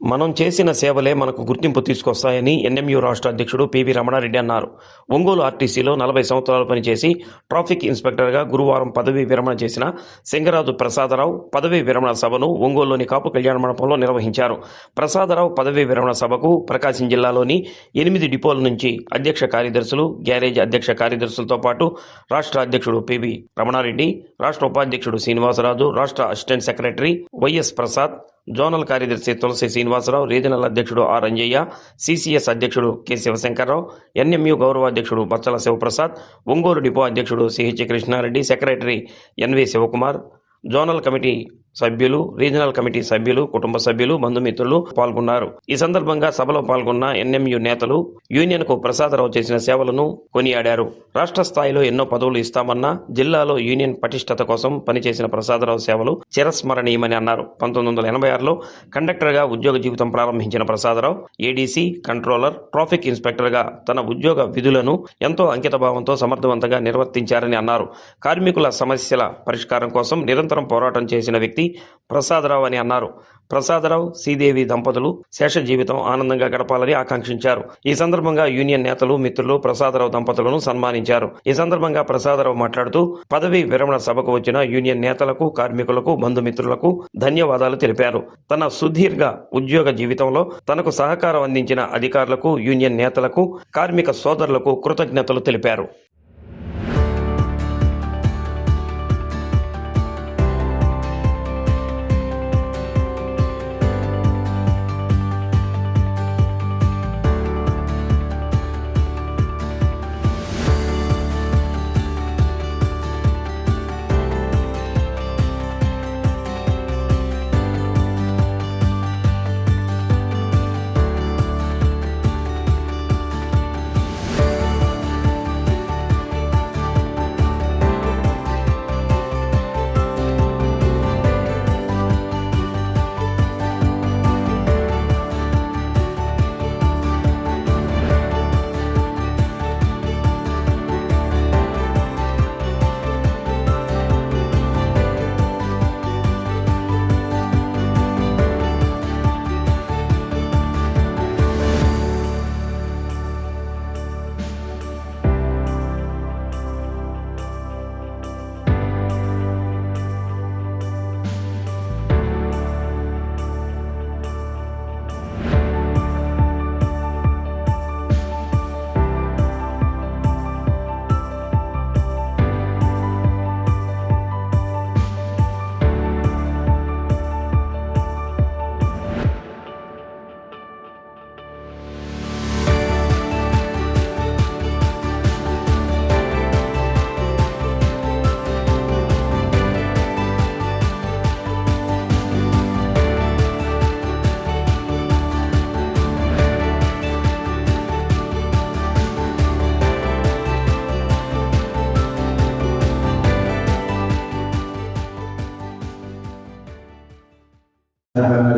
మనం చేసిన సేవలే మనకు గుర్తింపు తీసుకొస్తాయని ఎన్ఎంయు రాష్ట్ర అధ్యక్షుడు పివి రమణారెడ్డి అన్నారు. ఒంగోలు ఆర్టీసీలో నలభై సంవత్సరాలు పనిచేసి ట్రాఫిక్ ఇన్స్పెక్టర్గా గురువారం పదవీ విరమణ చేసిన సింగరాజు ప్రసాదరావు పదవీ విరమణ సభను ఒంగోలులోని కాపు కళ్యాణ మండపంలో నిర్వహించారు. ప్రసాదరావు పదవీ విరమణ సభకు ప్రకాశం జిల్లాలోని ఎనిమిది డిపోల నుంచి అధ్యక్ష కార్యదర్శులు గ్యారేజ్ అధ్యక్ష కార్యదర్శులతో పాటు రాష్ట్ర అధ్యక్షుడు పివి రమణారెడ్డి రాష్ట్ర ఉపాధ్యక్షుడు శ్రీనివాసరాజు రాష్ట్ర assistant secretary YS Prasad zonal కార్యదర్శి తులసి శ్రీనివాసరావు రీజనల్ అధ్యక్షుడు ఆర్ రంజయ్య సిసిఎస్ అధ్యక్షుడు కె శివశంకర్రావు ఎన్ఎంయు గౌరవ అధ్యక్షుడు బచ్చల శివప్రసాద్ ఒంగోలు డిపో అధ్యక్షుడు CH Krishnareddy secretary NV Sivakumar zonal committee సభ్యులు రీజనల్ కమిటీ సభ్యులు కుటుంబ సభ్యులు బంధుమిత్రులు పాల్గొన్నారు. ఈ సందర్భంగా సభలో పాల్గొన్న ఎన్ఎంయు నేతలు యూనియన్కు ప్రసాదరావు చేసిన సేవలను కొనియాడారు. రాష్ట్ర స్థాయిలో ఎన్నో పదవులు ఇస్తామన్నా జిల్లాలో యూనియన్ పటిష్టత కోసం పనిచేసిన ప్రసాదరావు సేవలు చిరస్మరణీయమని అన్నారు. పంతొమ్మిది వందల ఎనభై ఆరులో కండక్టర్గా ఉద్యోగ జీవితం ప్రారంభించిన ప్రసాదరావు ఏడీసీ కంట్రోలర్ ట్రాఫిక్ ఇన్స్పెక్టర్గా తన ఉద్యోగ విధులను ఎంతో అంకితభావంతో సమర్థవంతంగా నిర్వర్తించారని అన్నారు. కార్మికుల సమస్యల పరిష్కారం కోసం నిరంతరం పోరాటం చేసిన వ్యక్తి ప్రసాదరావు అని అన్నారు. ప్రసాదరావు శ్రీదేవి దంపతులు శేష జీవితం ఆనందంగా గడపాలని ఆకాంక్షించారు. ఈ సందర్భంగా యూనియన్ నేతలు మిత్రులు ప్రసాదరావు దంపతులను సన్మానించారు. ఈ సందర్భంగా ప్రసాదరావు మాట్లాడుతూ పదవి విరమణ సభకు వచ్చిన యూనియన్ నేతలకు కార్మికులకు బంధుమిత్రులకు ధన్యవాదాలు తెలిపారు. తన సుదీర్ఘ ఉద్యోగ జీవితంలో తనకు సహకారం అందించిన అధికారులకు యూనియన్ నేతలకు కార్మిక సోదరులకు కృతజ్ఞతలు తెలిపారు.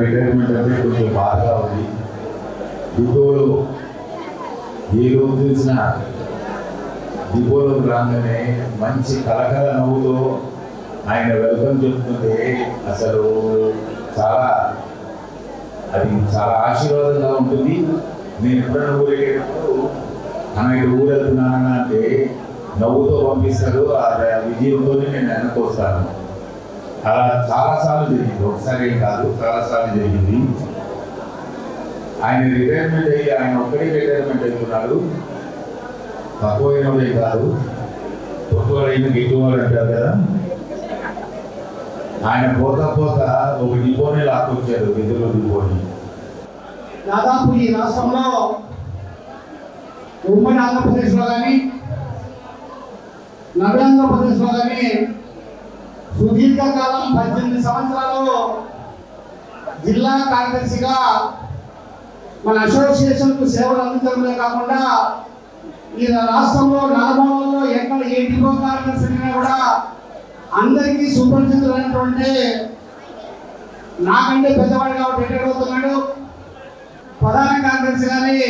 రిటైర్మెంట్ అంటే కొంచెం బాధగా ఉంది. డిపోలో ఏ రోజు చూసినా డిపోలోకి రాగానే మంచి కలకల నవ్వుతో ఆయన వెల్కమ్ చెప్తుంటే అసలు చాలా అది చాలా ఆశీర్వాదంగా ఉంటుంది. నేను ఎప్పుడైనా ఊరేటప్పుడు అన్న ఇటు ఊరు వెళ్తున్నానని అంటే నవ్వుతో పంపిస్తాడు ఆ విజయంతోనే నేను వెనక్కి వస్తాను. అలా చాలాసార్లు జరిగింది. ఒకసారి కాదు చాలాసార్లు జరిగింది. ఆయన రిటైర్మెంట్ అయ్యి ఆయన ఒక్కడే రిటైర్మెంట్ అవుతున్నాడు తక్కువైనదే కాదు. పొట్టువాడైన గిట్టువాడు అంటారు కదా. ఆయన పోత పోతా ఒక డిపోని లాక్కొచ్చారు విధులు డిపోని. దాదాపు ఈ రాష్ట్రంలో ఉమ్మడి ఆంధ్రప్రదేశ్లో కానీ నవ్య కానీ సుదీర్ఘకాలం పద్దెనిమిది సంవత్సరాలు జిల్లా కార్యదర్శిగా మన అసోసియేషన్కు సేవలు అందించడమే కాకుండా ఈ రాష్ట్రంలో నలభైలో ఎక్కడ ఏ డిపో కార్యదర్శి కూడా అందరికీ సుపరిచితులైనటువంటి నాకంటే పెద్దవాడు కాబట్టి ఎక్కడ అవుతున్నాడు ప్రధాన కార్యదర్శి గారి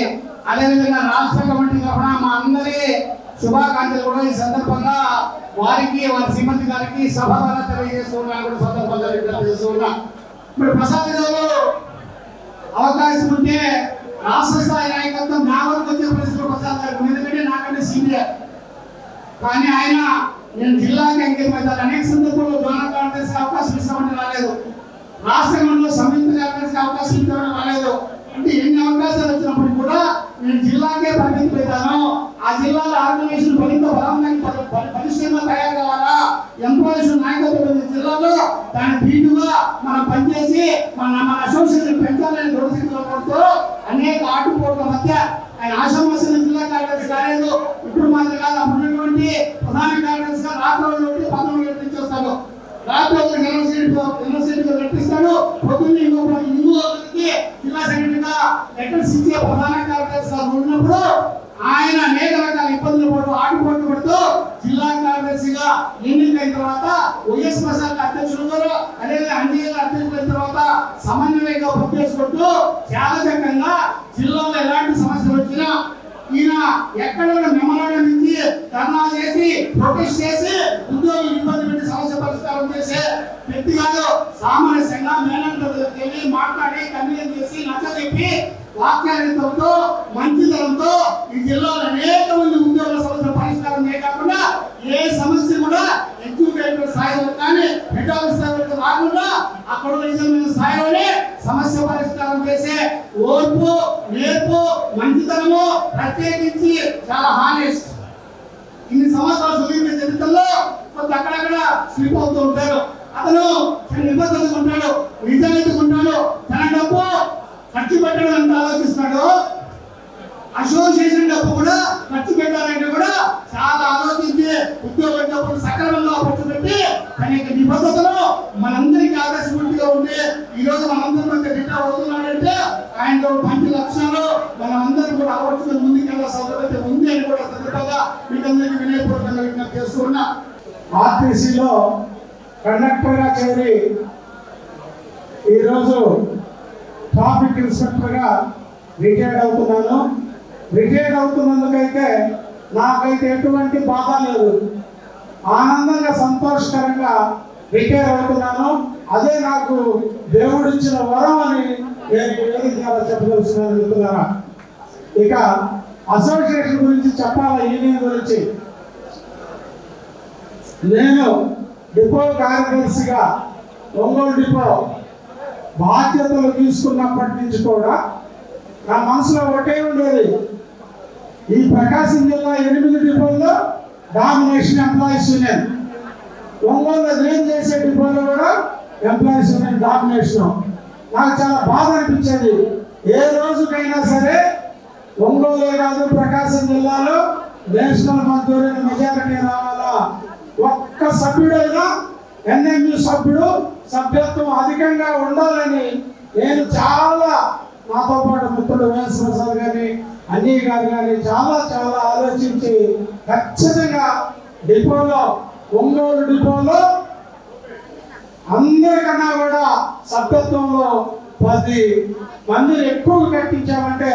అదేవిధంగా రాష్ట్ర కమిటీ తరఫున మా అందరి శుభాకాంక్షలు కూడా ఈ సందర్భంగా వారికి వారి శ్రీమతి గారికి సభ ద్వారా కూడా సందర్భంగా విజ్ఞప్తి ఇప్పుడు ప్రసాద్ గారు అవకాశం ఉంటే రాష్ట్ర స్థాయి నాయకత్వం నా వరకు వచ్చే పరిస్థితులు ప్రసాద్ గారు ఎందుకంటే నాకంటే సీనియర్. కానీ ఆయన నేను జిల్లాకి అంకితమవుతాను అనేక సందర్భంలో జోనల్ కాంగ్రెస్ అవకాశం ఇస్తామని రాలేదు. రాష్ట్రంలో సంయుక్త కాంగ్రెస్ అవకాశం ఇస్తామని రాలేదు. అంటే ఎన్ని అవకాశాలు వచ్చినప్పుడు కూడా నేను జిల్లాకే పరిమితమవుతాను ఆ జిల్లాలో జిల్లాలో దాని దీటుగా మనం పనిచేసి మన మన అసోసియేషన్ పెంచాలని దృఢశక్తితో అనేక ఆటుపోట్ల మధ్య ఆయన ఆశామాసిన జిల్లా కార్యదర్శి కాలేదు ఇప్పుడు మాత్రం కాదు అప్పుడు ఉన్నటువంటి ప్రధాన కార్యదర్శి గా రాత్రి నుండి పదమూడు నుంచి వస్తాడు. రాత్రి ఒక యూనివర్సిటీ యూనివర్సిటీగా నటిస్తాడు పొద్దున్న ఇంకొక ఇంకొకరికి జిల్లా సెక్రటరీగా లెటర్స్ ఇచ్చే ప్రధాన కార్యదర్శి గా ఉన్నప్పుడు ఆయన అనేక రకాల ఇబ్బందులు పడుతూ ఆటుపోట్లు పడుతూ జిల్లా కార్యదర్శిగా అయిన తర్వాత వైఎస్ ప్రసాద్ అధ్యక్షులు గారు అదే అంజయ్య అధ్యక్షులు అయిన తర్వాత సమన్వయంగా పనిచేసుకుంటూ చాలా చక్కగా జిల్లాలో ఎలాంటి కాకుండా అక్కడ ఉన్న స్థాయిలోనే సమస్య పరిష్కారం చేసే ఓర్పు నేర్పు మంచితనము ప్రత్యేకించి చాలా హానెస్ట్. ఇన్ని సంవత్సరాలు చదివిన జీవితంలో కొంత అక్కడక్కడ స్లిప్ అవుతూ ఉంటారు అతను తన నిబద్ధత ఉంటాడు. నిజాయితీ ఉంటాడు. తన డబ్బు ఖర్చు పెట్టడం ఎంత ఆలోచిస్తాడు అసోసియేషన్ డబ్బు కూడా ఖర్చు పెట్టాలంటే కూడా చాలా ఆలోచించి ఉద్యోగం డబ్బులు సక్రమంగా ఖర్చు పెట్టి కానీ నిబద్ధతలో నిబద్ధతను మనందరికీ ఆదర్శపూర్తిగా ఉండి ఈ రోజు మనందరం మధ్య రిటైర్ అవుతున్నాడంటే ఆయనలో మంచి లక్షణాలు మనం కూడా అలవర్చుకుని ముందుకెళ్ళ సౌకర్యత ఉంది అని కూడా సందర్భంగా మీకందరికీ వినయపూర్వకంగా విజ్ఞప్తి చేస్తున్నా ఆర్టీసీలో కండక్టర్గా చేరి ఈరోజు ట్రాఫిక్ ఇన్స్పెక్టర్గా రిటైర్డ్ అవుతున్నాను. రిటైర్డ్ అవుతున్నందుకైతే నాకైతే ఎటువంటి బాధ లేదు. ఆనందంగా సంతోషకరంగా రిటైర్ అవుతున్నాను. అదే నాకు దేవుడిచ్చిన వరం అని నేను ఈ వేదిక ద్వారా చెప్పదలుచున్నాను ఇక అసోసియేషన్ గురించి చెప్పాలా యూనియన్ గురించి? నేను డిపో కార్యదర్శిగా ఒంగోలు డిపో బాధ్యతలు తీసుకున్నప్పటి నుంచి కూడా నా మనసులో ఒకటే ఉండేది. ఈ ప్రకాశం జిల్లా ఎనిమిది డిపోల్లో డామినేషన్ ఎంప్లాయీస్ యూనియన్ ఒంగోలు నేను చేసే డిపోలో కూడా ఎంప్లాయీస్ యూనియన్ డామినేషన్ నాకు చాలా బాధ అనిపించేది. ఏ రోజుకైనా సరే ఒంగోలు కాదు ప్రకాశం జిల్లాలో నేషనల్ మంజూరైన మెజారిటీ రావాలా? ఒక్క సభ్యుడైనా ఎన్ఎంయు సభ్యుడు సభ్యత్వం అధికంగా ఉండాలని నేను చాలా నాతో పాటు మిత్రుడు వేసిన సార్ కానీ అన్నీ కాదు కానీ చాలా చాలా ఆలోచించి ఖచ్చితంగా డిపోలో ఒంగోలు డిపోలో అందరికన్నా కూడా సభ్యత్వంలో పది మందిని ఎక్కువ కట్టించామంటే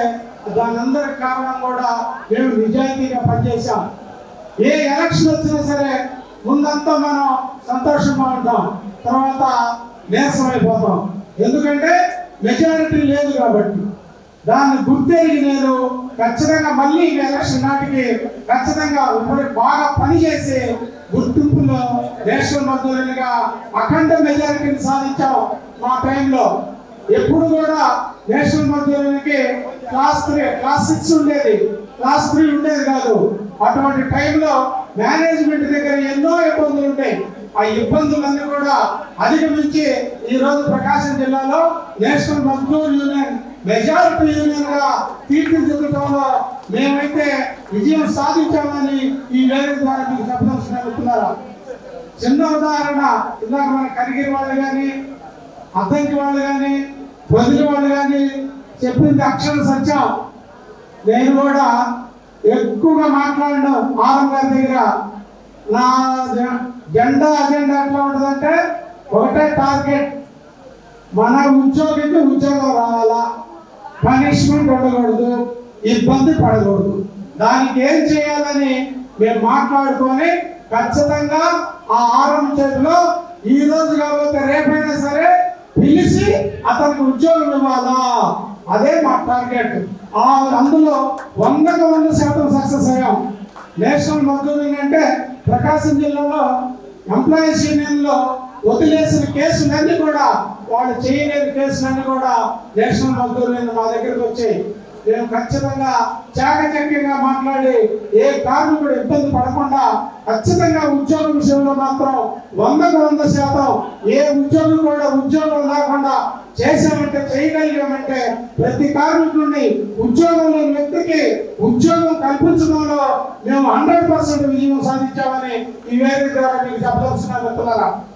దాని కారణం కూడా మేము నిజాయితీగా పనిచేశాం. ఏ ఎలక్షన్ వచ్చినా సరే ముందంతా మనం సంతోషంగా ఉంటాం. తర్వాత నీరసం అయిపోతాం ఎందుకంటే మెజారిటీ లేదు కాబట్టి. దాన్ని గుర్తెరిగి నేను ఖచ్చితంగా మళ్ళీ ఎలక్షన్ నాటికి ఖచ్చితంగా ఇప్పుడు బాగా పనిచేసి గుర్తింపులో నేషనల్ మద్దతులుగా అఖండ మెజారిటీని సాధించాం మా టైంలో. ఎప్పుడు కూడా నేషనల్ మద్దతులకి క్లాస్ త్రీ క్లాస్ సిక్స్ ఉండేది. క్లాస్ త్రీ ఉండేది కాదు. అటువంటి టైంలో మేనేజ్మెంట్ దగ్గర ఎన్నో ఇబ్బందులు ఉంటాయి ఆ ఇబ్బందులన్నీ కూడా అధిగమించి ఈరోజు ప్రకాశం జిల్లాలో నేషనల్ మజ్దూర్ యూనియన్ మెజారిటీ యూనియన్గా తీర్చిదిద్దడంలో మేమైతే విజయం సాధించామని ఈ వేదిక ద్వారా మీకు చెప్పదలుచుకున్నారా చిన్న ఉదాహరణ ఇందాక మన కరిగిరి వాళ్ళు కానీ అద్దంకి వాళ్ళు కానీ వదిలి వాళ్ళు కానీ చెప్పింది అక్షర సత్యం. నేను కూడా ఎక్కువగా మాట్లాడడం ఆరం గారి దగ్గర. నా జెండా అజెండా ఎట్లా ఉంటుందంటే ఒకటే టార్గెట్. మన ఉద్యోగికి ఉద్యోగం రావాలా? పనిష్మెంట్ ఉండకూడదు ఇబ్బంది పడకూడదు. దానికి ఏం చేయాలని మేము మాట్లాడుకొని ఖచ్చితంగా ఆ ఆరం చేతిలో ఈ రోజు కాకపోతే రేపైనా సరే పిలిచి అతనికి ఉద్యోగం ఇవ్వాలా? అదే మా టార్గెట్. ఆ అందులో వందకు వంద శాతం సక్సెస్ అయ్యాం. నేషనల్ మద్దతు ఏంటంటే అంటే ప్రకాశం జిల్లాలో ఎంప్లాయీస్ యూనియన్లో వదిలేసిన కేసులన్నీ కూడా వాళ్ళు చేయలేని కేసులన్నీ కూడా నేషనల్ మజ్దూర్ మా దగ్గరకు వచ్చాయి. మేము ఖచ్చితంగా చాకచక్యంగా మాట్లాడి ఏ కార్మికుడు ఇబ్బంది పడకుండా ఖచ్చితంగా ఉద్యోగం విషయంలో మాత్రం వందకు వంద శాతం ఏ ఉద్యోగం కూడా ఉద్యోగం లేకుండా చేసామంటే చేయగలిగామంటే ప్రతి కార్మికుడిని ఉద్యోగం లేని వ్యక్తికి ఉద్యోగం కల్పించడంలో మేము హండ్రెడ్ పర్సెంట్ విజయం సాధించామని ఈ వేదిక ద్వారా మీకు చెప్పదలుచున్నాను మిత్రులారా.